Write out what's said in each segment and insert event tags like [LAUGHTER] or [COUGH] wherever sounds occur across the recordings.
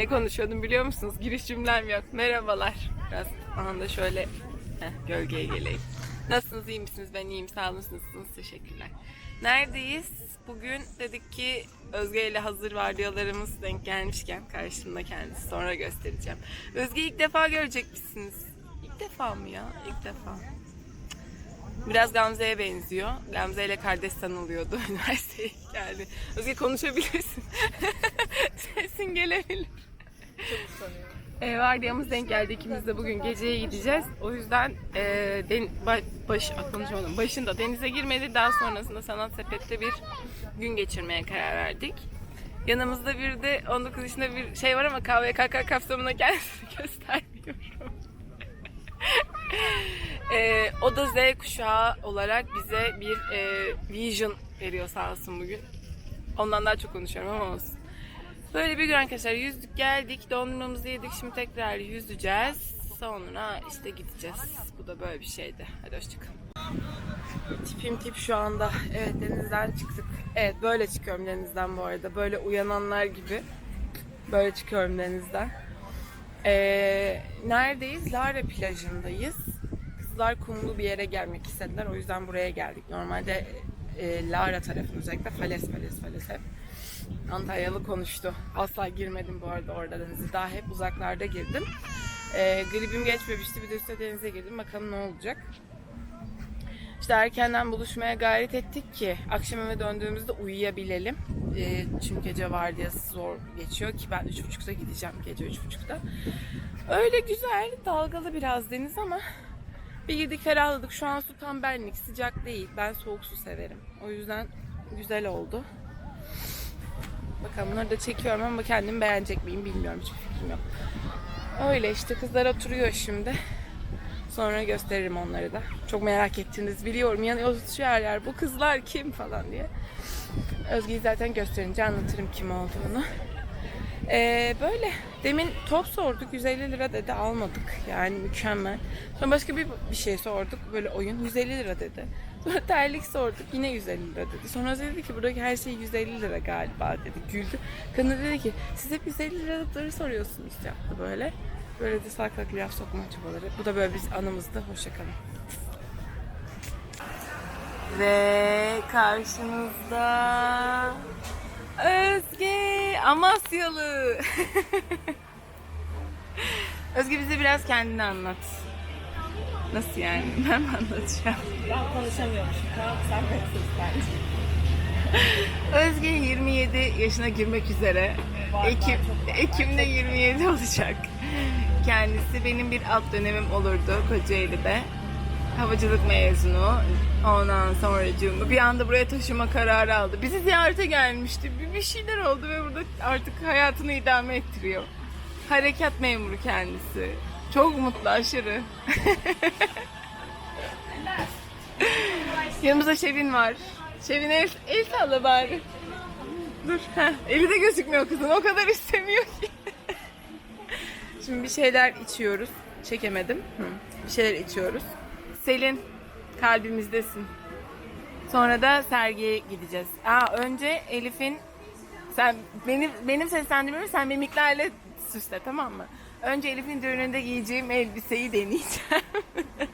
Ne konuşuyordum biliyor musunuz? Giriş cümlem yok. Merhabalar. Biraz anda şöyle heh, gölgeye geleyim. Nasılsınız? iyi misiniz? Ben iyiyim. Sağ olun. Teşekkürler. Neredeyiz? Bugün dedik ki Özge ile hazır vardiyalarımız denk gelmişken karşımda kendisi sonra göstereceğim. Özge ilk defa görecekmişsiniz. İlk defa mı ya? İlk defa. Biraz Gamze'ye benziyor. Gamze ile kardeş sanılıyordu [LAUGHS] üniversiteye geldi. Özge konuşabilirsin. [LAUGHS] Sesin gelebilir. E, vardiyamız denk geldi. İkimiz de bugün geceye gideceğiz. O yüzden e, den, ba- baş, ah, konuşamadım. başında denize girmedi. Daha sonrasında sanat sepette bir gün geçirmeye karar verdik. Yanımızda bir de 19 yaşında bir şey var ama KVKK kapsamına kendisini [LAUGHS] göstermiyorum. Ee, [LAUGHS] o da Z kuşağı olarak bize bir e, vision veriyor sağ olsun bugün. Ondan daha çok konuşuyorum ama olsun. Böyle bir gün arkadaşlar yüzdük geldik dondurmamızı yedik şimdi tekrar yüzeceğiz. Sonra işte gideceğiz. Bu da böyle bir şeydi. Hadi hoşçakalın. Tipim tip şu anda. Evet denizden çıktık. Evet böyle çıkıyorum denizden bu arada. Böyle uyananlar gibi. Böyle çıkıyorum denizden. Ee, neredeyiz? Lara plajındayız. Kızlar kumlu bir yere gelmek istediler. O yüzden buraya geldik. Normalde e, Lara tarafı özellikle fales fales fales hep. Antalyalı konuştu. Asla girmedim bu arada orada denize. Daha hep uzaklarda girdim. Ee, gribim geçmemişti. Bir de üstüne denize girdim. Bakalım ne olacak. İşte erkenden buluşmaya gayret ettik ki akşam eve döndüğümüzde uyuyabilelim. Ee, çünkü gece vardiyası zor geçiyor ki ben 3.30'da gideceğim gece 3.30'da. Öyle güzel, dalgalı biraz deniz ama bir girdik ferahladık. Şu an su tam benlik, sıcak değil. Ben soğuk su severim. O yüzden güzel oldu. Bakalım bunları da çekiyorum ama kendimi beğenecek miyim bilmiyorum. Hiçbir fikrim yok. Öyle işte kızlar oturuyor şimdi. Sonra gösteririm onları da. Çok merak ettiniz biliyorum. Yanıyoruz şu yer yer. Bu kızlar kim falan diye. Özge'yi zaten gösterince anlatırım kim olduğunu. Ee, böyle. Demin top sorduk. 150 lira dedi. Almadık. Yani mükemmel. Sonra başka bir, bir şey sorduk. Böyle oyun. 150 lira dedi. Terlik sorduk. Yine 150 lira dedi. Sonra dedi ki buradaki her şey 150 lira galiba dedi. Güldü. Kadın dedi ki siz hep 150 liralıkları soruyorsunuz yaptı böyle. Böyle de salak laf sokma çabaları. Bu da böyle bir anımızdı. Hoşçakalın. Ve karşınızda Özge Amasyalı. [LAUGHS] Özge bize biraz kendini anlat. Nasıl yani? [LAUGHS] Ben mi anlatacağım? Ben konuşamıyormuşum. Tamam sen bekliyorsun bence. Özge 27 yaşına girmek üzere. Ekim, Ekim'de 27 olacak. Kendisi benim bir alt dönemim olurdu Kocaeli'de. Havacılık mezunu. Ondan sonra bir anda buraya taşıma kararı aldı. Bizi ziyarete gelmişti. Bir, bir şeyler oldu ve burada artık hayatını idame ettiriyor. Harekat memuru kendisi. Çok mutlu aşırı. [LAUGHS] Yanımızda Şevin var. Şevin el, el salla bari. Dur. Heh, eli de gözükmüyor kızın. O kadar istemiyor ki. [LAUGHS] Şimdi bir şeyler içiyoruz. Çekemedim. Hı. Bir şeyler içiyoruz. Selin kalbimizdesin. Sonra da sergiye gideceğiz. Aa önce Elif'in sen benim benim seslendirmemi sen mimiklerle süsle tamam mı? Önce Elif'in düğününde giyeceğim elbiseyi deneyeceğim. [LAUGHS]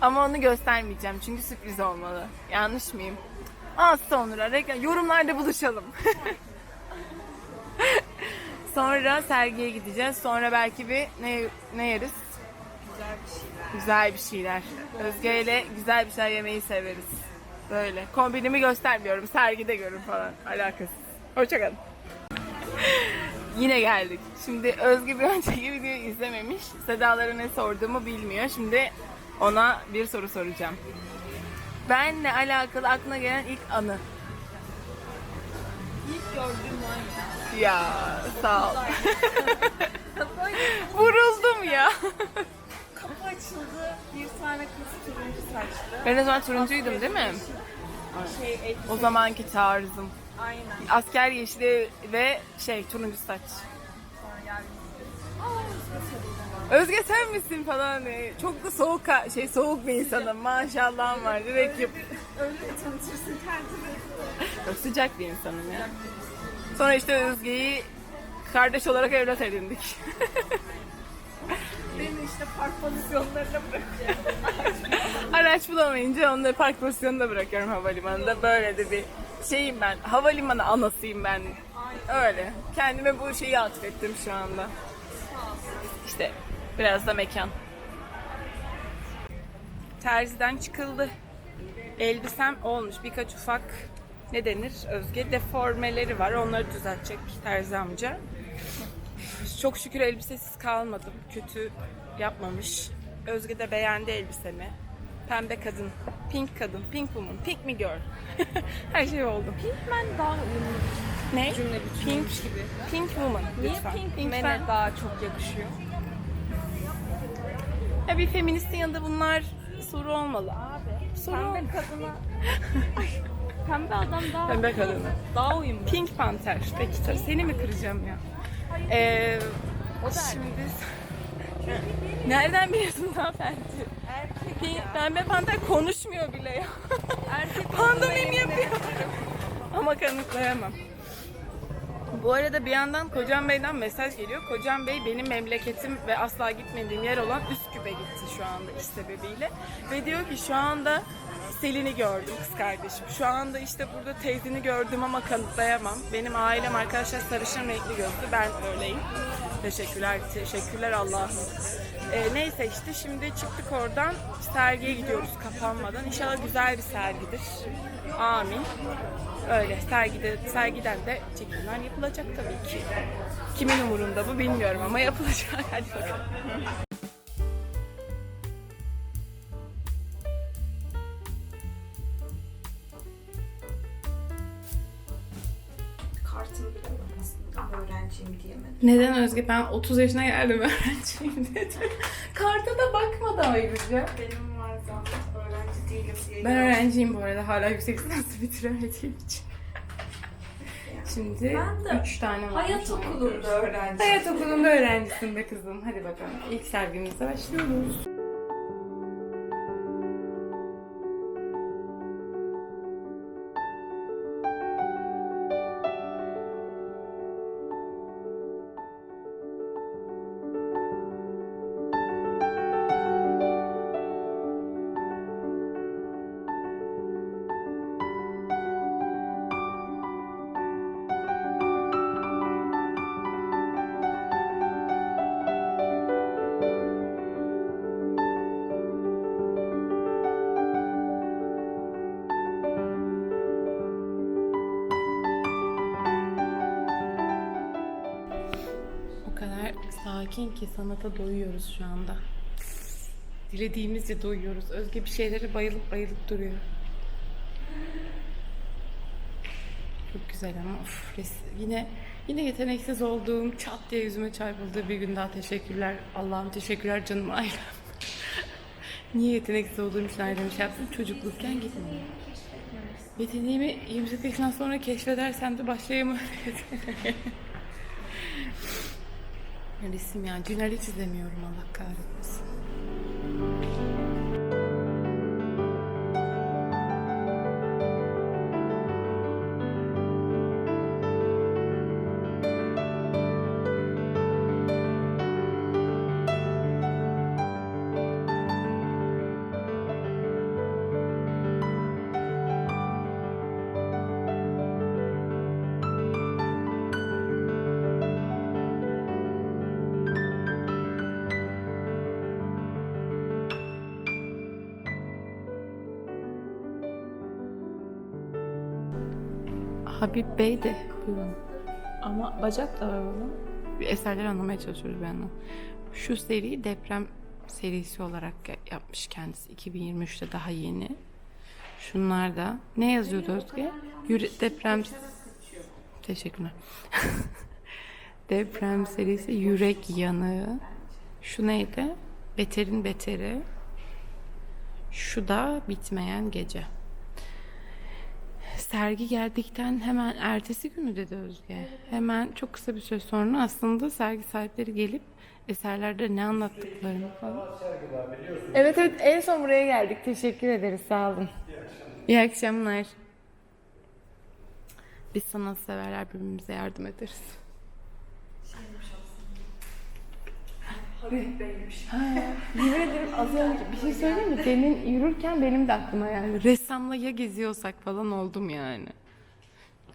Ama onu göstermeyeceğim çünkü sürpriz olmalı. Yanlış mıyım? Az sonra reklam, yorumlarda buluşalım. [LAUGHS] sonra sergiye gideceğiz. Sonra belki bir ne, ne yeriz? Güzel bir şeyler. Özge ile güzel bir şeyler yemeyi severiz. Böyle. Kombinimi göstermiyorum. Sergide görün falan. Alakasız. Hoşçakalın. [LAUGHS] Yine geldik. Şimdi Özge bir önceki videoyu izlememiş. Sedalara ne sorduğumu bilmiyor. Şimdi ona bir soru soracağım. Benle alakalı aklına gelen ilk anı. İlk gördüğüm var Ya sağ ol. [LAUGHS] Vuruldum ya. kapı açıldı. Bir tane kız turuncu saçlı. Ben o zaman turuncuydum değil mi? Şey. O zamanki tarzım. Aynen. Asker yeşili ve şey turuncu saç. Sonra Özge sen misin falan diye. Çok da soğuk şey soğuk bir insanım. Maşallahım var. Direkt yap. Öyle bir tanıtırsın kendini. Sıcak bir insanım ya. Sonra işte Özge'yi Kardeş olarak evlat edindik. [LAUGHS] Beni işte park pozisyonlarına bırakıyor. Araç bulamayınca onları park pozisyonunda bırakıyorum havalimanında. Böyle de bir şeyim ben. Havalimanı anasıyım ben. Öyle. Kendime bu şeyi atfettim şu anda. İşte biraz da mekan. Terziden çıkıldı. Elbisem olmuş. Birkaç ufak ne denir Özge deformeleri var. Onları düzeltecek terzi amca. Çok şükür elbisesiz kalmadım. Kötü yapmamış. Özge de beğendi elbisemi. Pembe kadın, pink kadın, pink woman, pink me girl. [LAUGHS] Her şey oldu. Ben daha uyumlu Ne? cümle Pink, gibi. pink woman Niye lütfen. pink ben- mene daha çok yakışıyor? Ya bir feministin yanında bunlar soru olmalı. Abi. Soru Pembe olmalı. kadına. Ay, [LAUGHS] Pembe adam daha Pembe kadını. daha uyumlu. Pink Panther. Peki tabii seni mi kıracağım ya? Ee, O da şimdi nereden biliyorsun hanımefendi? erkek ya. Pembe Panther konuşmuyor bile ya. Erkek [LAUGHS] Pandomim yapıyor. Ama kanıtlayamam. Bu arada bir yandan Kocam Bey'den mesaj geliyor. Kocam Bey benim memleketim ve asla gitmediğim yer olan Üsküp'e gitti şu anda iş sebebiyle. Ve diyor ki şu anda Selin'i gördüm kız kardeşim. Şu anda işte burada teyzeni gördüm ama kanıtlayamam. Benim ailem arkadaşlar sarışın renkli gözlü. Ben öyleyim. Teşekkürler, teşekkürler Allah'ım. Ee, neyse işte şimdi çıktık oradan sergiye gidiyoruz kapanmadan. İnşallah güzel bir sergidir. Amin. Öyle sergide, sergiden de çekimler yapılacak tabii ki. Kimin umurunda bu bilmiyorum ama yapılacak. [LAUGHS] Hadi bakalım. Neden Özge? Ben 30 yaşına geldim [LAUGHS] öğrenciyim dedi. Karta da bakmadı ayrıca. Benim var zaten öğrenci değilim diye. Ben öğrenciyim bu arada hala yüksek lisansı bitiremediğim için. Şimdi Ben de 3 tane var. Hayat okulunda öğrenci. Hayat okulunda öğrencisin be kızım. Hadi bakalım. İlk sergimize başlıyoruz. Sakin ki sanata doyuyoruz şu anda. Dilediğimizce doyuyoruz. Özge bir şeylere bayılıp bayılıp duruyor. Çok güzel ama of, yine yine yeteneksiz olduğum çat diye yüzüme çarpıldığı bir gün daha teşekkürler. Allah'ım teşekkürler canım ailem. [LAUGHS] Niye yeteneksiz olduğum için ailem şey yaptım? Çocuklukken gitmedim. Yeteneğimi 28 yaşından sonra keşfedersem de başlayayım öyle [LAUGHS] Resim ya. Günler hiç izlemiyorum Allah kahretmesin. Habib Bey de buyurun. Ama bacak da var onun. Bir eserler anlamaya çalışıyoruz yandan. Şu seri deprem serisi olarak ya- yapmış kendisi. 2023'te daha yeni. Şunlar da. Ne yazıyordu Özge? Yüre- deprem... Teşekkürler. [LAUGHS] deprem serisi Yürek Yanığı. Şu neydi? Beterin Beteri. Şu da Bitmeyen Gece. Sergi geldikten hemen ertesi günü dedi Özge. Hemen çok kısa bir süre sonra aslında sergi sahipleri gelip eserlerde ne anlattıklarını falan. Evet evet en son buraya geldik. Teşekkür ederiz sağ olun. İyi akşamlar. Biz sanatseverler birbirimize yardım ederiz. Habitteymiş. Ha, yemin ederim az önce bir şey söyleyeyim mi? Demin yürürken benim de aklıma yani. Ressamla ya geziyorsak falan oldum yani.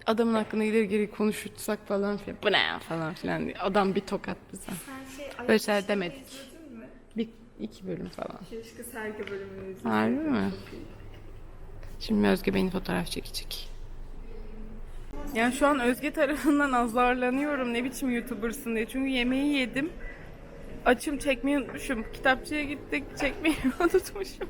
Adamın hakkında ileri geri konuşursak falan filan. Bu ne ya falan filan diye. Adam bir tokat bize. Sen şey Böyle şeyler demedik. mi? Bir, iki bölüm falan. Keşke sergi bölümünü izledim. Harbi mi? Şimdi Özge beni fotoğraf çekecek. Yani şu an Özge tarafından azarlanıyorum ne biçim YouTuber'sın diye. Çünkü yemeği yedim. Açım çekmeyi unutmuşum. Kitapçıya gittik çekmeyi [LAUGHS] unutmuşum.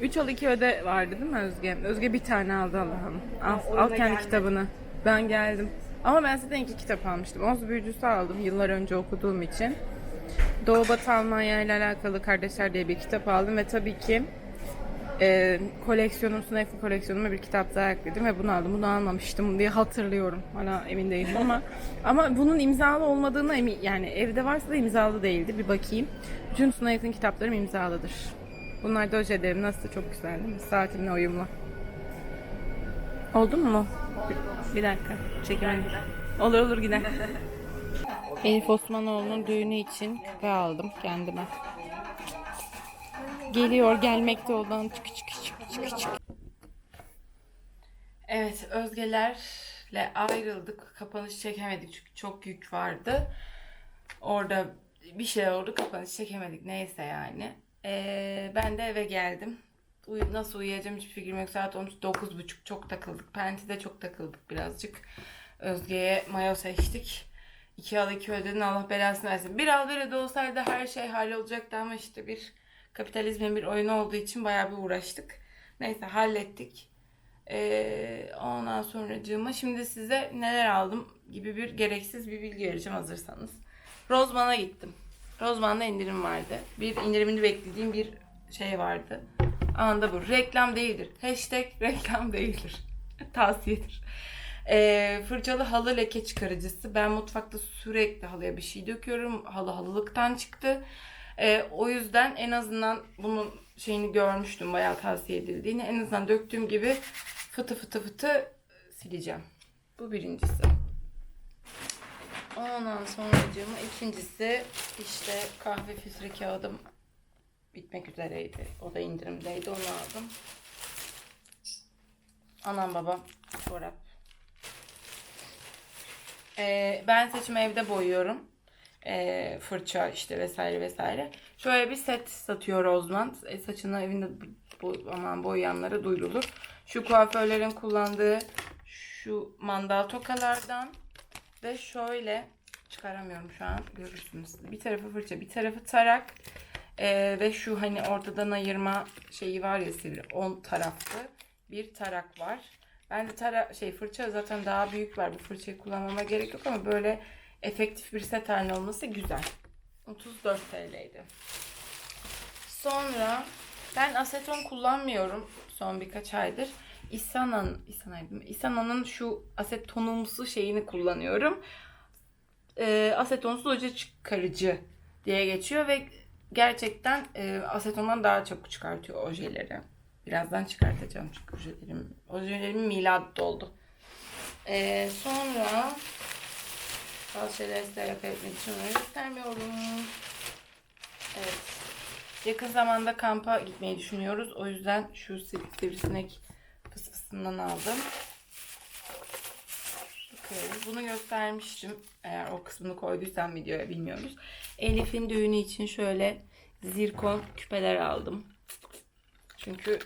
3 al 2 öde vardı değil mi Özge? Özge bir tane aldı Allah'ım. Al, al kendi gelmedi. kitabını. Ben geldim. Ama ben zaten iki kitap almıştım. Oz Büyücüsü aldım yıllar önce okuduğum için. Doğu Batı Almanya ile alakalı Kardeşler diye bir kitap aldım ve tabii ki e, koleksiyonum, sınıfı koleksiyonuma bir kitap daha ekledim ve bunu aldım. Bunu almamıştım diye hatırlıyorum. Hala emin değilim ama ama bunun imzalı olmadığına emin yani evde varsa da imzalı değildi. Bir bakayım. Bütün Sınıf'ın kitaplarım imzalıdır. Bunlar da ojelerim nasıl çok güzel değil mi? Saatimle uyumlu. Oldu mu? Bir dakika. Çekemedim. Olur olur gider. Elif Osmanoğlu'nun düğünü için küpe aldım kendime. Geliyor gelmekte olan çık çık çık çık çık. Evet Özgelerle ayrıldık. Kapanış çekemedik çünkü çok yük vardı. Orada bir şey oldu kapanış çekemedik neyse yani. Ee, ben de eve geldim. Uy- nasıl uyuyacağım hiçbir fikrim yok. Saat olmuş 9.30 çok takıldık. Penti'de çok takıldık birazcık. Özge'ye mayo seçtik. İki al iki ödedin Allah belasını versin. Bir al bir öde olsaydı her şey hallolacaktı ama işte bir kapitalizmin bir oyunu olduğu için bayağı bir uğraştık. Neyse hallettik. Ee, ondan sonracığıma şimdi size neler aldım gibi bir gereksiz bir bilgi vereceğim hazırsanız. Rozman'a gittim. Rozman'da indirim vardı. Bir indirimini beklediğim bir şey vardı. Anında bu. Reklam değildir. Hashtag reklam değildir. [LAUGHS] Tavsiyedir. Ee, fırçalı halı leke çıkarıcısı. Ben mutfakta sürekli halıya bir şey döküyorum. Halı halılıktan çıktı. Ee, o yüzden en azından bunun şeyini görmüştüm bayağı tavsiye edildiğini. En azından döktüğüm gibi fıtı fıtı fıtı sileceğim. Bu birincisi. Ondan sonracığıma ikincisi işte kahve filtre kağıdım bitmek üzereydi. O da indirimdeydi onu aldım. Anam babam çorap. Ee, ben saçımı evde boyuyorum. Ee, fırça işte vesaire vesaire. Şöyle bir set satıyor Rozman. E, saçını evinde bo- aman boyayanlara duyurulur. Şu kuaförlerin kullandığı şu mandal tokalardan ve şöyle çıkaramıyorum şu an görürsünüz. Bir tarafı fırça bir tarafı tarak. Ee, ve şu hani ortadan ayırma şeyi var ya sivri. On taraflı bir tarak var. Ben de tara şey fırça zaten daha büyük var. Bu fırçayı kullanmama gerek yok ama böyle efektif bir set haline olması güzel. 34 TL'ydi. Sonra ben aseton kullanmıyorum son birkaç aydır. Isana'nın mi? Isana'nın şu asetonumsu şeyini kullanıyorum. Ee, asetonsuz oje çıkarıcı diye geçiyor ve gerçekten e, asetondan daha çok çıkartıyor ojeleri. Birazdan çıkartacağım çünkü ojelerim, ojelerimin miladı doldu. Ee, sonra bazı şeyleri size kaybetmek için onları göstermiyorum. Evet. Yakın zamanda kampa gitmeyi düşünüyoruz. O yüzden şu siv- sivrisinek fıs fısından aldım. Bakıyoruz. Bunu göstermiştim. Eğer o kısmını koyduysam videoya bilmiyoruz. Elif'in düğünü için şöyle zirkon küpeler aldım. Çünkü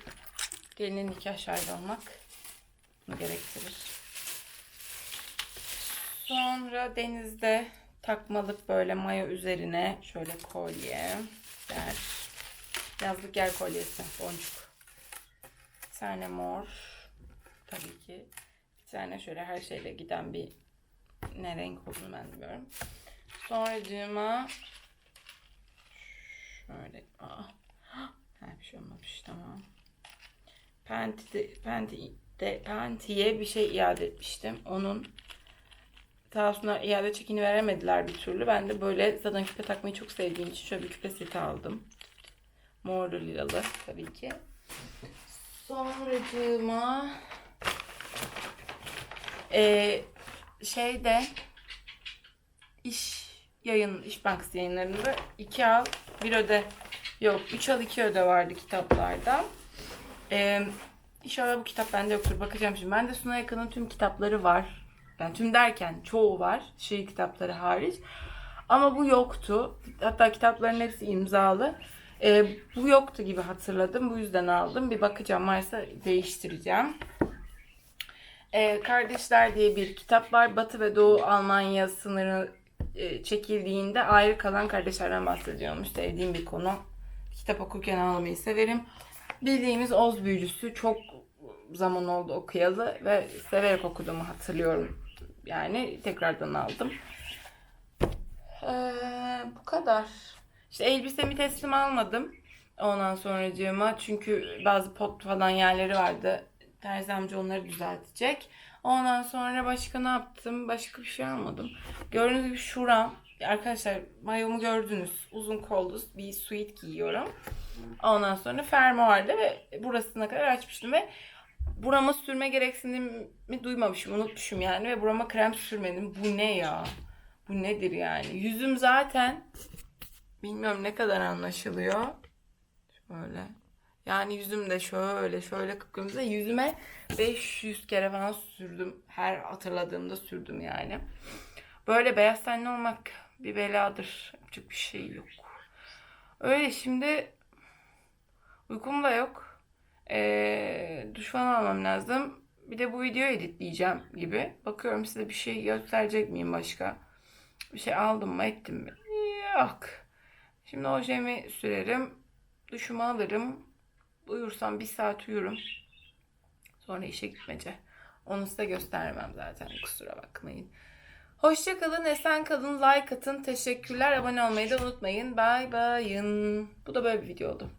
gelinin nikah şahidi olmak gerektirir. Sonra denizde takmalık böyle mayo üzerine şöyle kolye. Der. Yazlık yer kolyesi. Boncuk. Bir tane mor. Tabii ki. Bir tane şöyle her şeyle giden bir ne renk olduğunu ben bilmiyorum. Sonracığıma şöyle aa, her bir şey olmamış tamam. Penti, penti, de, Penti'ye bir şey iade etmiştim. Onun sağ olsunlar iade çekini veremediler bir türlü. Ben de böyle zaten küpe takmayı çok sevdiğim için şöyle bir küpe seti aldım. Morlu lilalı tabii ki. Sonracığıma e, şeyde iş yayın İş Bankası yayınlarında 2 al 1 öde yok 3 al 2 öde vardı kitaplardan. Ee, inşallah bu kitap bende yoktur. Bakacağım şimdi. Ben de Suna Yakın'ın tüm kitapları var. Yani tüm derken çoğu var. Şiir kitapları hariç. Ama bu yoktu. Hatta kitapların hepsi imzalı. Ee, bu yoktu gibi hatırladım. Bu yüzden aldım. Bir bakacağım. Varsa değiştireceğim. Ee, Kardeşler diye bir kitap var. Batı ve Doğu Almanya sınırı e, çekildiğinde ayrı kalan kardeşlerden bahsediyormuş. Sevdiğim bir konu. Kitap okurken ağlamayı severim. Bildiğimiz Oz büyücüsü çok zaman oldu okuyalı ve severek okuduğumu hatırlıyorum. Yani tekrardan aldım. Ee, bu kadar. İşte elbisemi teslim almadım. Ondan sonracığıma çünkü bazı pot falan yerleri vardı. Terzi amca onları düzeltecek. Ondan sonra başka ne yaptım? Başka bir şey almadım. Gördüğünüz gibi şuram. Arkadaşlar mayomu gördünüz. Uzun kollu bir suit giyiyorum. Ondan sonra fermuarda ve burasına kadar açmıştım ve burama sürme gereksinimi duymamışım. Unutmuşum yani ve burama krem sürmedim. Bu ne ya? Bu nedir yani? Yüzüm zaten bilmiyorum ne kadar anlaşılıyor. Şöyle. Yani yüzüm de şöyle şöyle kıpkırmızı. Yüzüme 500 kere falan sürdüm. Her hatırladığımda sürdüm yani. Böyle beyaz tenli olmak bir beladır. Yapacak bir şey yok. Öyle şimdi uykum da yok. Ee, duş almam lazım. Bir de bu videoyu editleyeceğim gibi. Bakıyorum size bir şey gösterecek miyim başka? Bir şey aldım mı ettim mi? Yok. Şimdi ojemi sürerim. Duşumu alırım. Uyursam bir saat uyurum. Sonra işe gitmece. Onu size göstermem zaten. Kusura bakmayın. Hoşça kalın, esen kalın, like atın. Teşekkürler. Abone olmayı da unutmayın. Bye bye. Bu da böyle bir video oldu.